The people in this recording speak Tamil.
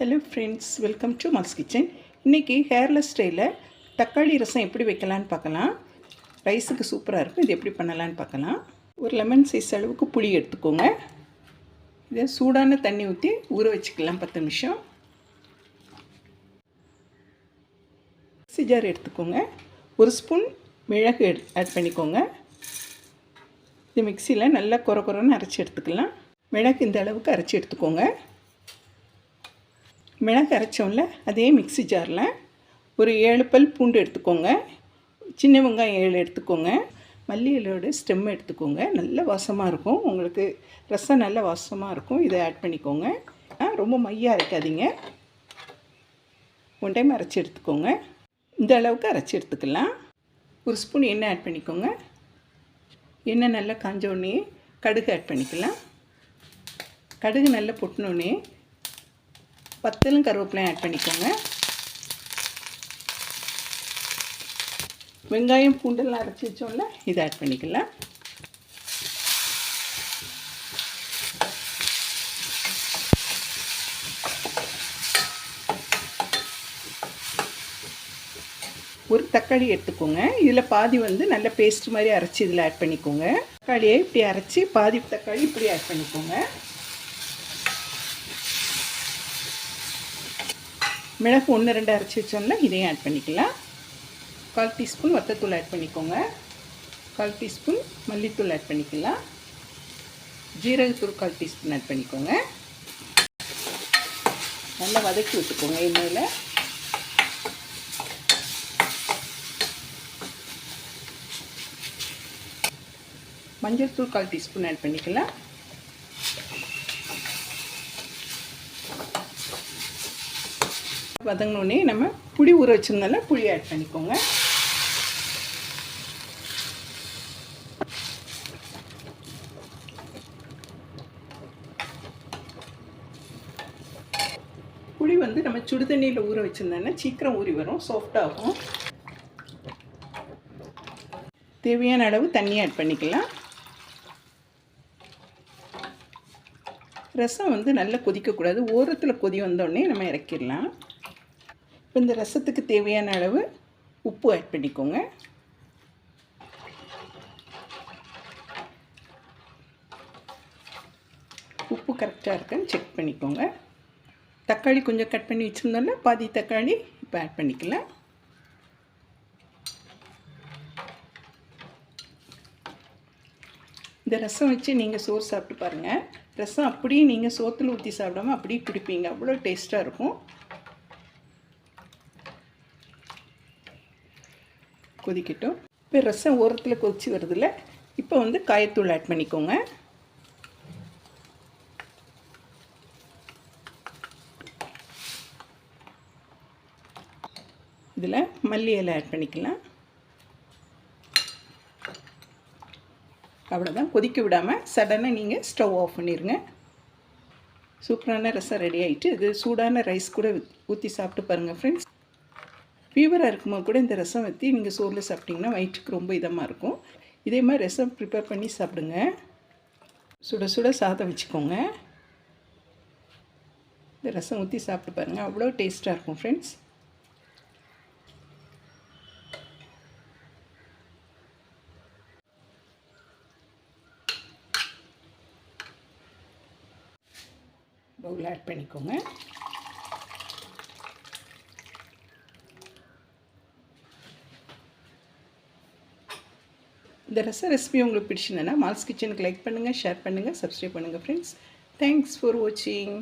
Hello friends welcome to mass kitchen இன்றைக்கி ஹேர்லெஸ் ஸ்டைலில் தக்காளி ரசம் எப்படி வைக்கலான்னு பார்க்கலாம். ரைஸுக்கு சூப்பராக இருக்கும். இது எப்படி பண்ணலான்னு பார்க்கலாம். ஒரு லெமன் சைஸ் அளவுக்கு புளி எடுத்துக்கோங்க. இதை சூடான தண்ணி ஊற்றி ஊற வச்சுக்கலாம். பத்து நிமிஷம். சிஜார் ஜார் எடுத்துக்கோங்க. ஒரு ஸ்பூன் மிளகு எடு ஆட் பண்ணிக்கோங்க. இது மிக்சியில் நல்லா குறை குறைன்னு அரைச்சி எடுத்துக்கலாம். மிளகு இந்த அளவுக்கு அரைச்சி எடுத்துக்கோங்க. மிளகு அரைச்சோம்ல அதே மிக்ஸி ஜாரில் ஒரு ஏழு பல் பூண்டு எடுத்துக்கோங்க. சின்ன வெங்காயம் ஏழு எடுத்துக்கோங்க. மல்லி இலையோட ஸ்டெம் எடுத்துக்கோங்க. நல்ல வாசமாக இருக்கும். உங்களுக்கு ரசம் நல்ல வாசமாக இருக்கும். இதை ஆட் பண்ணிக்கோங்க. ஆ, ரொம்ப மையாக இருக்காதிங்க ஒன் டைம் அரைச்சி எடுத்துக்கோங்க. இந்த அளவுக்கு அரைச்சி எடுத்துக்கலாம். ஒரு ஸ்பூன் எண்ணெய் ஆட் பண்ணிக்கோங்க. எண்ணெய் நல்லா காஞ்ச உடனே கடுகு ஆட் பண்ணிக்கலாம். கடுகு நல்லா பொட்டினோடனே பத்தலும் கருவேப்பிலையும் ஆட் பண்ணிக்கோங்க. வெங்காயம் பூண்டெல்லாம் அரைச்சி வச்சோம்ல இதை ஆட் பண்ணிக்கலாம். ஒரு தக்காளி எடுத்துக்கோங்க. இதில் பாதி வந்து நல்ல பேஸ்ட் மாதிரி அரைச்சி இதில் ஆட் பண்ணிக்கோங்க. தக்காளியை இப்படி அரைச்சி பாதி தக்காளி இப்படி ஆட் பண்ணிக்கோங்க. மிளகு ஒன்று ரெண்டு அரைச்சி வச்சோம்னா இதையும் ஆட் பண்ணிக்கலாம். கால் டீஸ்பூன் வத்தத்தூள் ஆட் பண்ணிக்கோங்க. கால் டீஸ்பூன் மல்லித்தூள் ஆட் பண்ணிக்கலாம். ஜீரகத்தூள் கால் டீஸ்பூன் ஆட் பண்ணிக்கோங்க. நல்லா வதக்கி விட்டுக்கோங்க எண்ணெயில். மஞ்சள் தூள் கால் டீஸ்பூன் ஆட் பண்ணிக்கலாம். வதங்கினோடனே நம்ம புளி ஊற வச்சிருந்தால புளி ஆட் பண்ணிக்கோங்க. புளி வந்து நம்ம சுடு தண்ணியில் ஊற வச்சுருந்தோன்னா சீக்கிரம் ஊறி வரும் சாஃப்டாகும் தேவையான அளவு தண்ணி ஆட் பண்ணிக்கலாம். ரசம் வந்து நல்லா கொதிக்கக்கூடாது. ஓரத்தில் கொதி வந்தோடனே நம்ம இறக்கிடலாம். இப்போ இந்த ரசத்துக்கு தேவையான அளவு உப்பு ஆட் பண்ணிக்கோங்க. உப்பு கரெக்டாக இருக்கான்னு செக் பண்ணிக்கோங்க. தக்காளி கொஞ்சம் கட் பண்ணி வச்சுருந்தோம்ல பாதி தக்காளி இப்போ ஆட் பண்ணிக்கலாம். இந்த ரசம் வச்சு நீங்கள் சோறு சாப்பிட்டு பாருங்கள் ரசம் அப்படியே நீங்கள் சோத்தில் ஊற்றி சாப்பிடாம அப்படியே குடிப்பீங்க. அவ்வளோ டேஸ்ட்டாக இருக்கும். கொதிக்கட்டும். இப்போ ரசம் ஓரத்தில் கொதிச்சு வருதுல்ல இப்போ வந்து காயத்தூள் ஆட் பண்ணிக்கோங்க. இதில் மல்லி இலை ஆட் பண்ணிக்கலாம். அவ்வளோதான் கொதிக்க விடாமல் சடனாக நீங்கள் ஸ்டவ் ஆஃப் பண்ணிடுங்க சூப்பரான ரசம் ரெடி ஆகிட்டு இது சூடான ரைஸ் கூட ஊற்றி சாப்பிட்டு பாருங்கள் ஃப்ரெண்ட்ஸ் ஃபீவராக இருக்கும்போது கூட இந்த ரசம் ஊற்றி நீங்கள் சோறில் சாப்பிட்டிங்கன்னா வயிற்றுக்கு ரொம்ப இதமாக இருக்கும். இதே மாதிரி ரசம் ப்ரிப்பேர் பண்ணி சாப்பிடுங்க. சுட சுட சாதம் வச்சுக்கோங்க. இந்த ரசம் ஊற்றி சாப்பிட்டு பாருங்கள் அவ்வளோ டேஸ்ட்டாக இருக்கும் ஃப்ரெண்ட்ஸ் பவுல் ஆட் பண்ணிக்கோங்க. இந்த ரச ரெசிபி உங்களுக்கு பிடிச்சிருந்தேன்னா மால்ஸ் கிச்சனுக்கு லைக் பண்ணுங்கள் ஷேர் பண்ணுங்கள் சப்ஸ்கிரைப் பண்ணுங்கள் ஃப்ரெண்ட்ஸ் தேங்க்ஸ் ஃபார் வாட்சிங்